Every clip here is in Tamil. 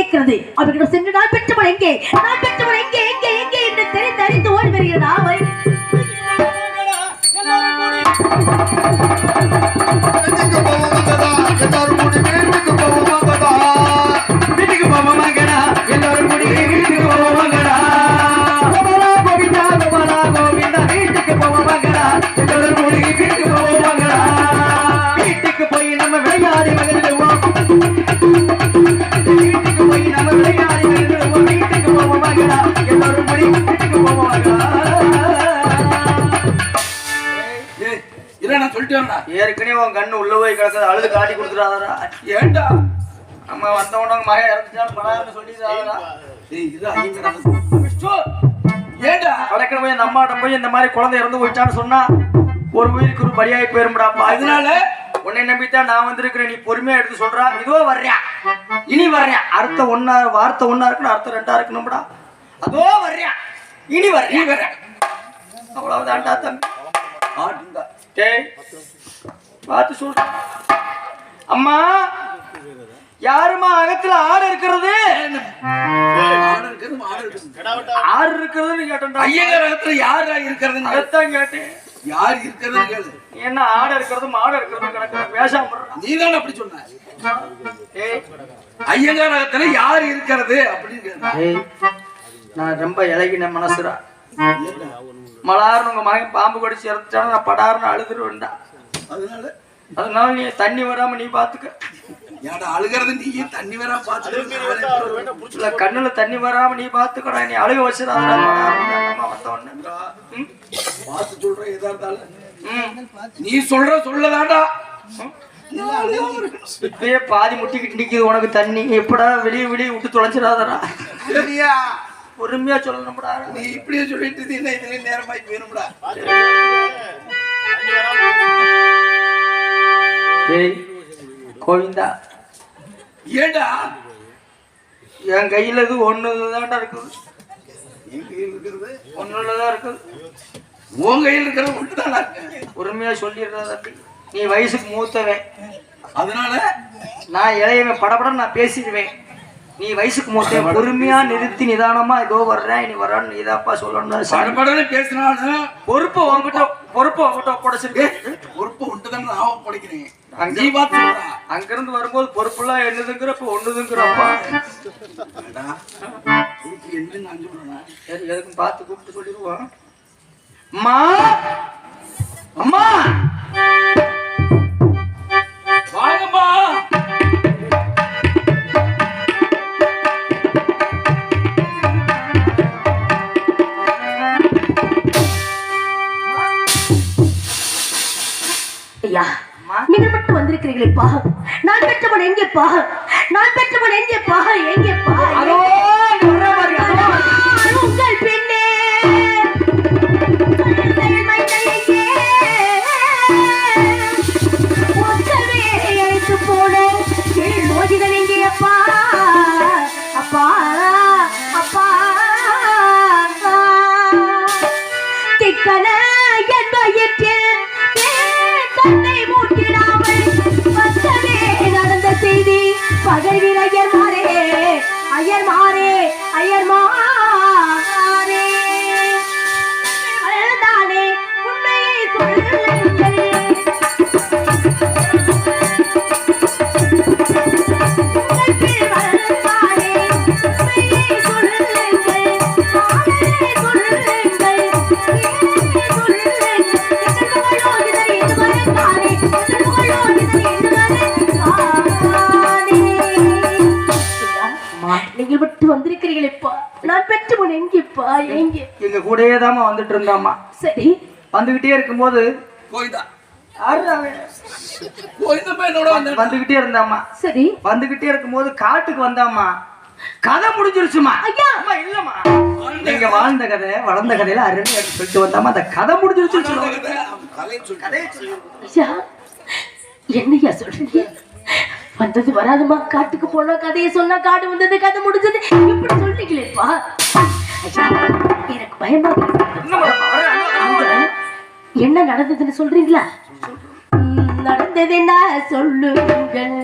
கேட்கிறது. அவர்களிடம் சென்று நான் பெற்றவள் எங்கே? நான் பெற்றவள் எங்கே? எங்கே? எங்கே? என்று தெரிந்து அறிந்து ஓடி வருகிறதா அவை எல்லாரும் வரேன்டா. ஏற்கனவே உன் கண்ணு உள்ள போய் கிடக்குது அழுது காட்டி கொடுத்துடாதடா ஏன்டா நம்ம வந்தவன மகன் இறந்துட்டான்னு படாதுன்னு சொல்லிடுறாதடா ஏன்டா வடக்கில் போய் அம்மாட்ட போய் இந்த மாதிரி குழந்தை இறந்து போயிட்டான்னு சொன்னா ஒரு உயிருக்கு ஒரு பலியாகி போயிரும்டாப்பா. அதனால? உன்னை நம்பித்தான் நான் வந்திருக்கிறேன். நீ பொறுமையா எடுத்து சொல்றா. இதோ வர்றேன் இனி வர்றேன் அடுத்த ஒன்னா வார்த்தை ஒன்னா இருக்கணும் அடுத்த ரெண்டா இருக்கணும்டா. அதோ வர்றேன் இனி வர்றேன் வர்றேன் அவ்வளவுதான்டா தம்பி. ஆட்டுண்டா. டேய் பார்த்து சொல்ற அம்மா யாரும்மா அகத்துல ஆடு இருக்கிறது ஆடு. ஆறு இருக்கிறதுன்னு கேட்டேன்டா ஐயங்கார் இடத்துல யாரா இருக்கிறதுன்னு கேளு. அதைத்தான் கேட்டேன் யார் இருக்கிறதுன்னு கேளு. நீ என்ன ஆடு இருக்கிறது மாடு இருக்கிறது கிடக்குற பேசாம இருடா. நீதானே அப்படி சொன்ன ஏய் ஐயங்கார் இடத்துல யார் இருக்கிறது அப்படின்னு நான் ரொம்ப இலகின மனசுடா மலார்னு உங்க மகன் பாம்பு கடிச்சு இறந்துட்டானா நான் படாருன்னு அழுதுருவேன்டா. அதனால அதனால நீ தண்ணி வராம நீ பாத்துக்க. ஏன்டா அழுகிறது நீயே தண்ணி இல்ல கண்ணுல தண்ணி வராம நீ பாத்துக்கடா நீ அழுக வச்சிடாதடா? பார்த்து சொல்றேன் எதா இருந்தாலும். நீ சொல்ற சொல்லதாண்டா இப்பயே பாதி முட்டிக்கிட்டு நிக்குது உனக்கு தண்ணி. எப்படா வெளியே வெளியே விட்டு தொலைச்சிடாதடா சரியா பொறுமையா சொல்லணும்டா. நீ இப்படியே சொல்லிட்டு இருந்தீங்கன்னா இதுல நேரமாய் போயிரும்டா. ஏய் கோவிந்தா. ஏண்டா? என் கையில இது ஒண்ணுதான்டா இருக்குது. என் கையில் இருக்கிறது ஒண்ணுலதான் இருக்குது. உன் கையில் இருக்கிறது ஒன்றுதானா பொறுமையா சொல்லிடுறதா நீ வயசுக்கு மூத்தவன். அதனால நான் இளையவன். படபடன்னு நான் பேசிடுவேன். நீ வயசுக்கு மூத்தவன் பொறுமையா நிறுத்தி நிதானமா இதோ வர்றேன் நீ வர்றான்னு நீதாப்பா சொல்லணும் பேசினாலும் பொறுப்பு உங்ககிட்ட பொறுப்பு உங்ககிட்ட ஒப்படைச்சிருக்கேன் பொறுப்பு ஒன்றுதான் நான் படிக்கிறேன். அங்கிருந்து வரும்போது பொறுப்புலாம் என்னதுங்கிறப்ப ஒண்ணுதுங்கிறப்பா. என்னன்னு நான் சொல்றேனா? எதுக்கும் பார்த்து கூப்பிட்டு சொல்லிடுவோம். அம்மா அம்மா! ஐயா நீங்கள் மட்டும் வந்திருக்கிறீர்களே நான் பெற்றவன் எங்கே பா நான் பெற்றவன் எங்கே பா கூடயே வந்துட்டு இருந்தாம்மா சரி. வந்துகிட்டே இருக்கும்போது வந்த வந்துகிட்டே இருந்தாம்மா. சரி. வந்துகிட்டே இருக்கும்போது காட்டுக்கு வந்தாம்மா. கதை முடிஞ்சிருச்சுமா ஐயா. அம்மா இல்லம்மா. நீங்க வாழ்ந்த கதை வளர்ந்த கதையில அருமையா சொல்லிட்டு வந்தாமா அந்த கதை. ஐயா என்னையா சொல்றீங்க? வந்தது வராதுமா காட்டுக்கு போனா கதையை சொன்னா காடு வந்தது கதை முடிஞ்சது. இப்படி சொல்றீங்களேப்பா. ஐயா. எனக்கு பயமா என்ன நடந்ததுன்னு சொல்றீங்களா? நடந்தது என்ன சொல்லுங்கள்.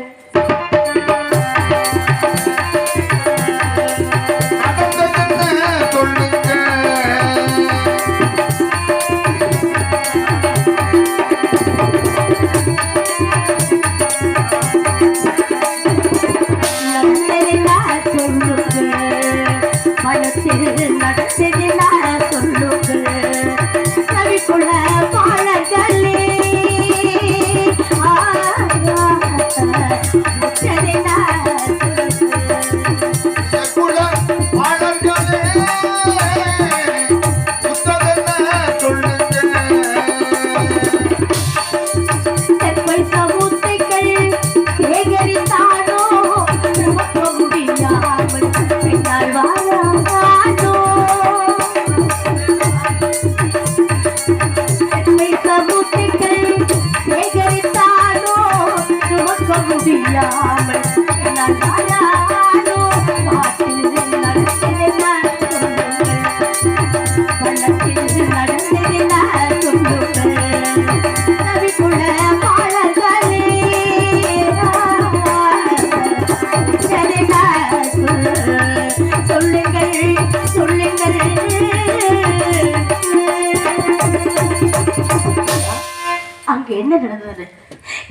என்ன நடந்தது?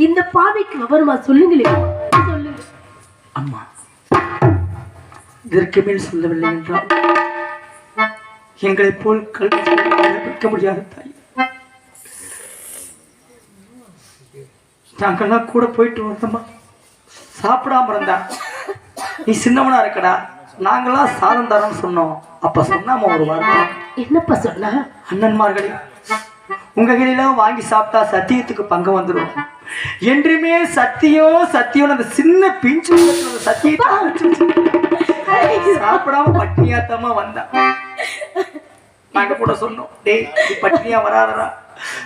இந்த பாவைக்கு விவரமா சொல்லுங்களே. சொல்லுங்க. அம்மா இதற்கு மேல் சொல்லவில்லை என்றால் எங்களைப் போல் கல்வி முடியாத தாய். நாங்கெல்லாம் கூட போயிட்டு வந்தோமா சாப்பிடாம இருந்தா. நீ சின்னவனா இருக்கடா. நாங்கெல்லாம் சாதம் தரோம்னு சொன்னோம். அப்ப சொன்னாம ஒரு வார்த்தை? என்னப்பா சொன்னா? அண்ணன்மார்களே உங்க கையிலாம் வாங்கி சாப்பிட்டா சத்தியத்துக்கு பங்கு வந்துடும் என்றுமே சத்தியம் சத்தியம் அந்த சின்ன பிஞ்சு சத்தியத்தை சாப்பிடாம பட்னியாத்தமா வந்தா. நாங்க கூட சொன்னோம் டேய் நீ பட்னியா வராதடா.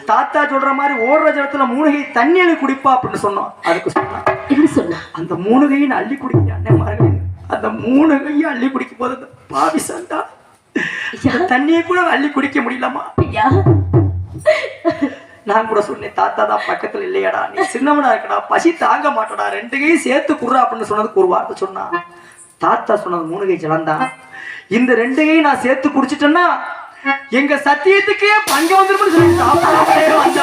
தாத்தா சொல்ற மாதிரி ஓடுற ஜலத்துல மூணுகை தண்ணியில குடிப்பா அப்படின்னு சொன்னோம். அதுக்கு சொன்னா என்ன சொன்னா? அந்த மூணு கையும் அள்ளி குடிக்க அண்ணன்மார்களே அந்த மூணு கையும் அள்ளி குடிக்கும் போது பாவி சண்டா இந்த தண்ணியை கூட அள்ளி குடிக்க முடியலமா ஐயா. நான் கூட சொன்னேன் தாத்தா தான் பக்கத்துல இல்லையாடா. நீ சின்னவனா இருக்கடா. பசி தாங்க மாட்டடா. ரெண்டு கையும் சேர்த்து குடுறா அப்படின்னு சொன்னதுக்கு ஒரு வார்த்தை சொன்னா தாத்தா சொன்னது மூணு கை ஜலந்தான் இந்த ரெண்டு கையும் நான் சேர்த்து குடிச்சிட்டேன்னா எங்க சத்தியத்துக்கே பங்க வந்துரும்னு சொல்லி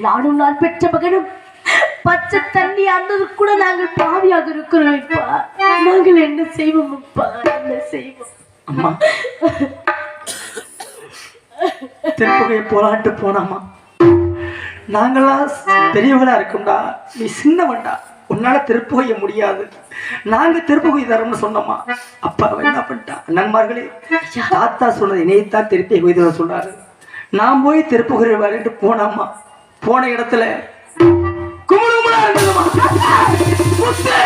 நானும் நான் பெற்ற மகனும் பச்சை தண்ணி அன்னது கூட நாங்கள் பாவியாக இருக்கிறோம் இப்பா. நாங்கள் என்ன செய்வோம் அப்பா? என்ன செய்வோம்? அம்மா. திருப்புகையை போலான்ட்டு போனாமா நாங்களாம் பெரியவங்களா இருக்கோம்டா. நீ சின்னவன்டா. உன்னால திருப்புகைய முடியாது. நாங்க திருப்புகை தரோம்னு சொன்னோமா அப்பா என்ன பண்ணிட்டான் நண்பர்களே தாத்தா சொன்னது இணையத்தான் திருப்பி கொய்தர சொல்றாரு. நான் போய் திருப்புகை வரேன்ட்டு போனாமா போன இடத்துல குமுகுமுலா இருந்ததுமா முத்து!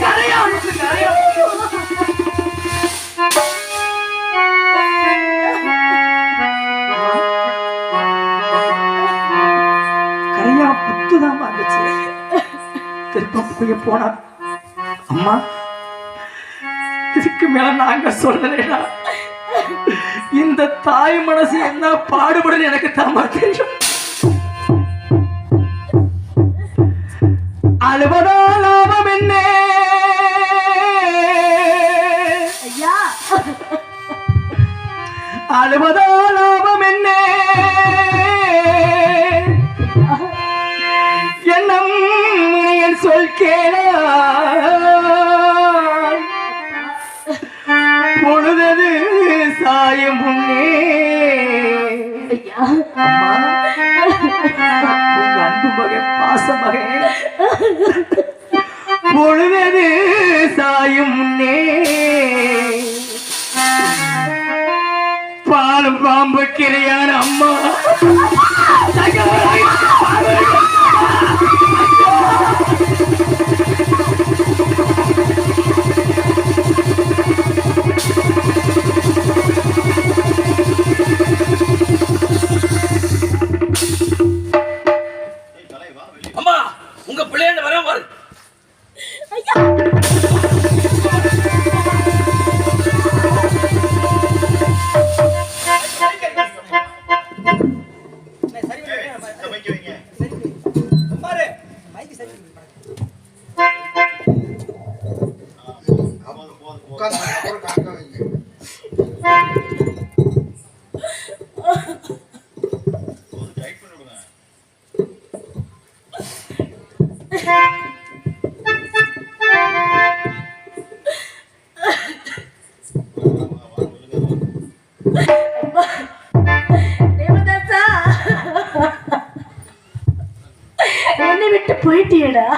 கரையா முத்து, போனா அம்மா இதுக்கு மேல நாங்க சொல்லலைடா இந்த தாய் மனசு என்ன பாடுபடுன்னு எனக்கு தாமா தெரியும் அழுவதா லாபம் என்ன? ஐயா. அழுவதா லாபம் என்ன? என்னம் என் சொல் கேளாய் பொழுதது சாயும் முன்னே பாலும் பாம்பு கிரையான அம்மா. விட்டு போயிட்டியேடா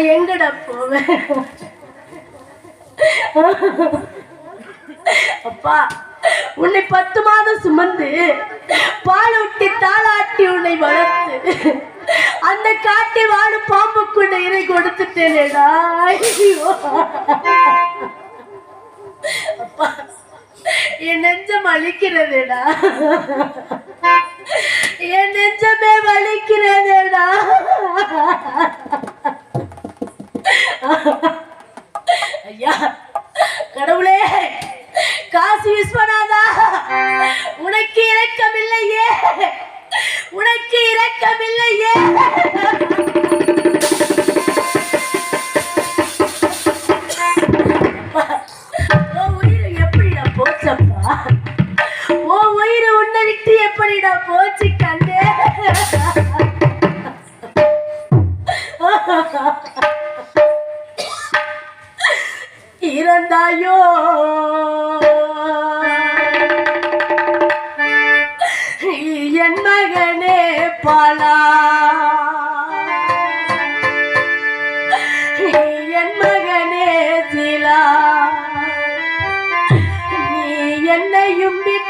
நான் எங்கடா போவேன்? அப்பா உன்னை பத்து மாதம் சுமந்து பால் ஊட்டி தாளாட்டி உன்னை வளர்த்து அந்த காட்டில் வாழும் பாம்புக்குள்ள இறை கொடுத்துட்டேனேடா. ஐயோ. அப்பா என் நெஞ்சம் அழிக்கிறதேடா. என் நெஞ்சமே வலிக்கிறதேடா. ஐயா கடவுளே காசி விஸ்வநாதா உனக்கு இரக்கமில்லையே உனக்கு இரக்கமில்லையே.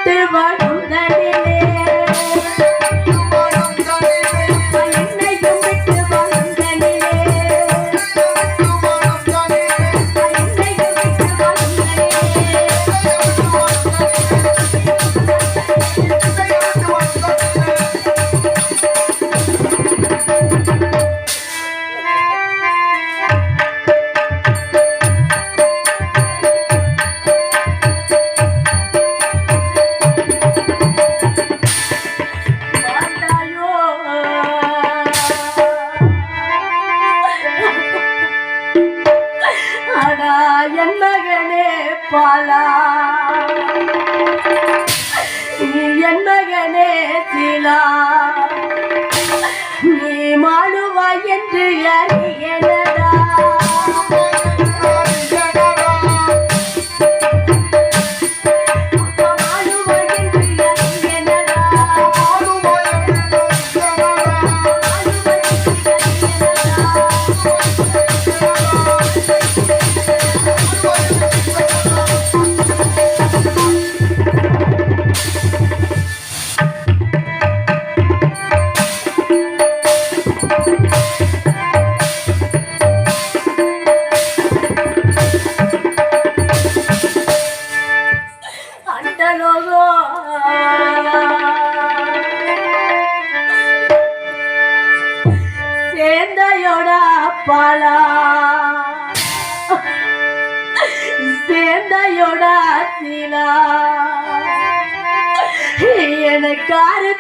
என்னையும் விட்டு சிலா நீ மாழுவாய் என்று அறியனதா சேந்தையோடா பாலா சேந்தையோடா சீலா எனக்காரு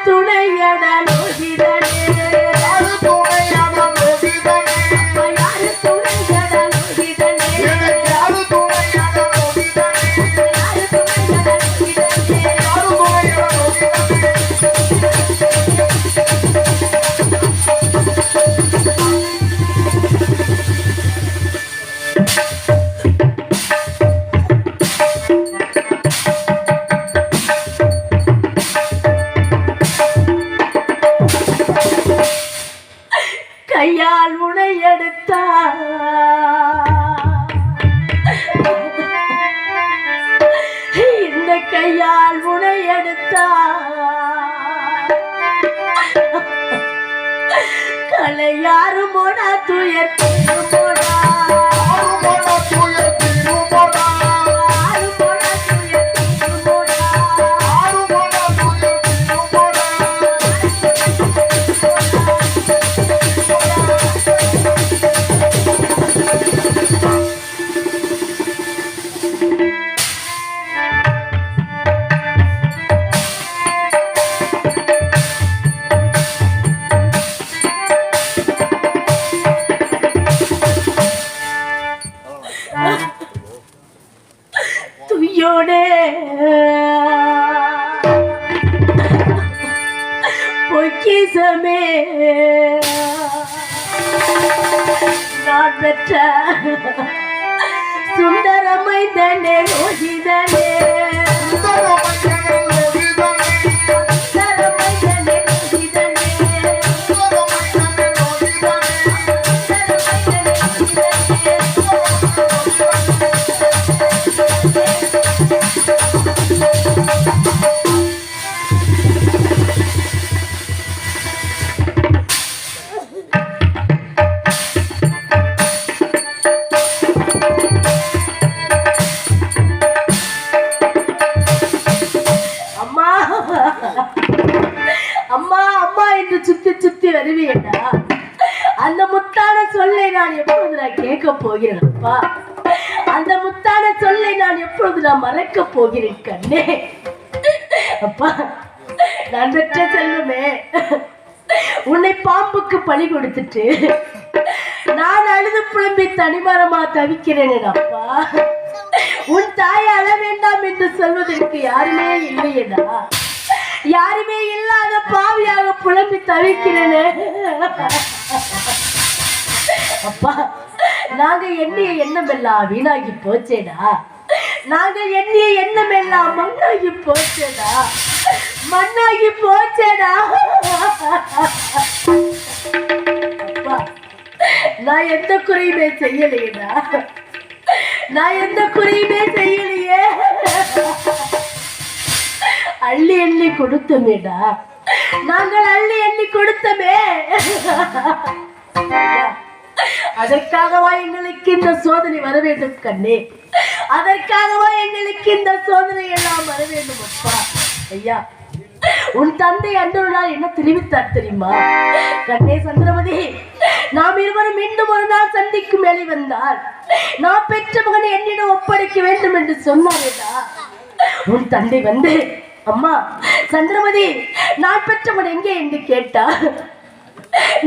கையால் உனை எடுத்தா இந்த கையால் உனை எடுத்தா கலை யாரும் போடா துயர் போனா பொக்கிசமே நான் பெற்ற சுந்தரமை தண்டே ரோஹிதனே போகிறேன் அப்பா அந்த முத்தான சொல்லை நான் எப்பொழுது நான் மறக்க போகிறேன் கண்ணே? அப்பா நான் பெற்ற செல்வமே. உன்னை பாம்புக்கு பழி கொடுத்துட்டு நான் அழுது புலம்பி தனிமரமா தவிக்கிறேன் அப்பா. உன் தாய் அழ வேண்டாம் என்று சொல்வதற்கு யாருமே இல்லையடா. யாருமே இல்லாத பாவியாக புலம்பி தவிக்கிறேனே. அப்பா நாங்க எண்ணிய எண்ணம் எல்லாம் வீணாகி போச்சேடா. நாங்க எண்ணிய எண்ணம் எல்லாம் மண்ணாகி போச்சேடா. மண்ணாகி போச்சேடா. நான் எந்த குறையுமே செய்யலையேடா. நான் எந்த குறையுமே செய்யலையே. அள்ளி எண்ணி கொடுத்தமேடா. நாங்கள் அள்ளி எண்ணி கொடுத்தமே. அதற்காகவா எங்களுக்கு இந்த சோதனை வர வேண்டும் கண்ணே? அதற்காகவா எங்களுக்கு இந்த சோதனை எல்லாம் வர வேண்டும் அப்பா? ஐயா உன் தந்தை அன்று நாள் என்ன தெரிவித்தார் தெரியுமா? கண்ணே சந்திரமதி நாம் இருவரும் மீண்டும் ஒரு நாள் சந்திக்கும் வேலை வந்தால் நான் பெற்ற மகனை என்னிடம் ஒப்படைக்க வேண்டும் என்று சொன்னாரேடா உன் தந்தை வந்து அம்மா சந்திரமதி நான் பெற்ற மகன் எங்கே? என்று கேட்டார்.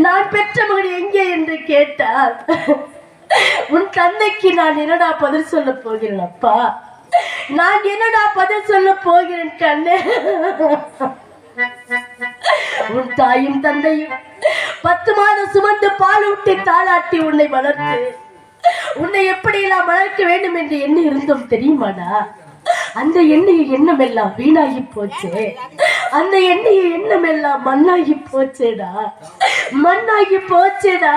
நான் பெற்ற மகன் எங்கே என்று கேட்டார். உன் தந்தைக்கு நான் என்னடா பதில் சொல்ல போகிறேன் அப்பா? நான் என்னடா பதில் சொல்ல போகிறேன் கண்ணு? உன் தாயும் தந்தையும் பத்து மாதம் சுமந்து பால் ஊட்டி தாளாட்டி உன்னை வளர்த்து உன்னை எப்படியெல்லாம் வளர்க்க வேண்டும் என்று எண்ணி இருந்தோம் தெரியுமாடா? அந்த எண்ணெய எண்ணம் எல்லாம் வீணாகி போச்சு. அந்த எண்ணெய எண்ணம் எல்லாம் மண்ணாகி போச்சேடா. மண்ணாகி போச்சேடா.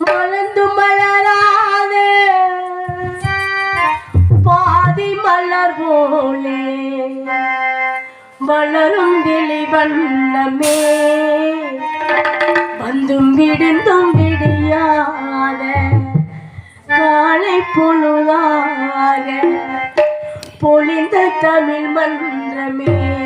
மலர்ந்து மலராது. பாதி மலர் போலே. வளரும் கிளி வந்தும் விடுந்தும் விடியாத காலை பொழுதாக பொழிந்த தமிழ் மன்றமே.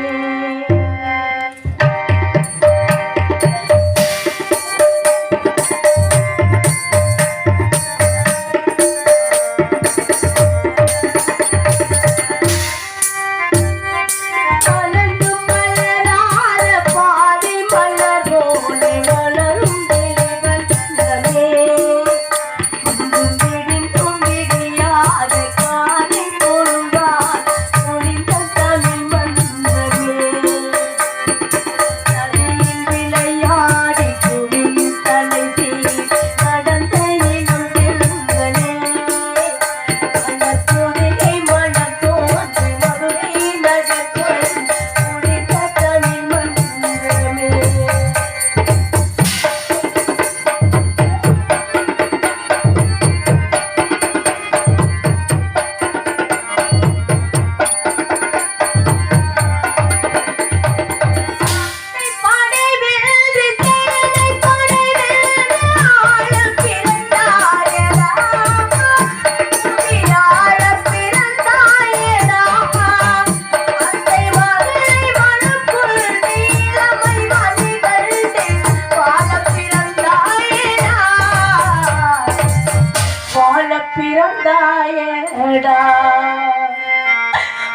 பிறந்தாயடா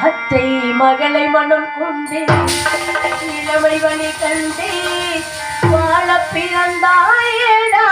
அத்தை மகளை மனம் கொண்டே இளமை வழி கண்டே வாழ பிறந்தாயடா.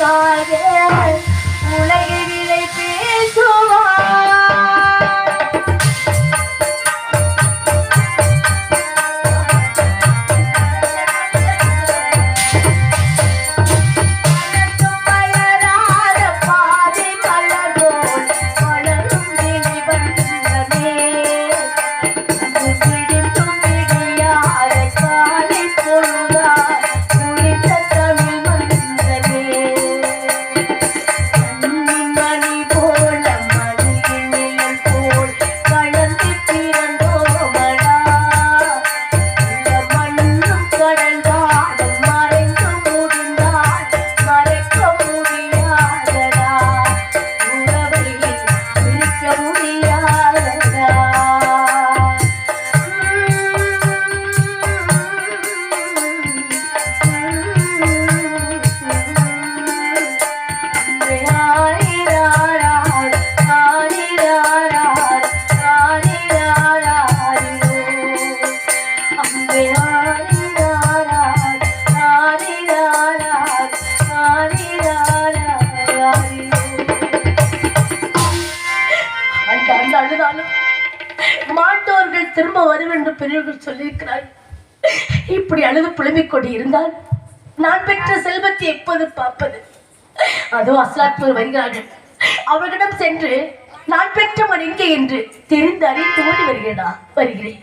outside. திரும்ப வரும் என்று பெரியவர்கள் சொல்லியிருக்கிறார் இப்படி அழுது புலம்பிக் கொண்டு இருந்தால் நான் பெற்ற செல்வத்தை எப்போது பார்ப்பது? அதோ அஸ்லாத்மர் வருகிறார்கள். அவர்களிடம் சென்று நான் பெற்றவன் எங்கே என்று தெரிந்து அறிந்து ஓடி வருகிறேனா? வருகிறேன்.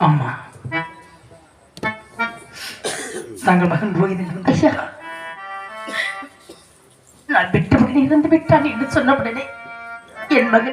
அம்மா தங்கள் மகன் ரோஹிதன் நான் பெற்றவன் இறந்து விட்டான் என்று சொன்னவுடனே என் மகன்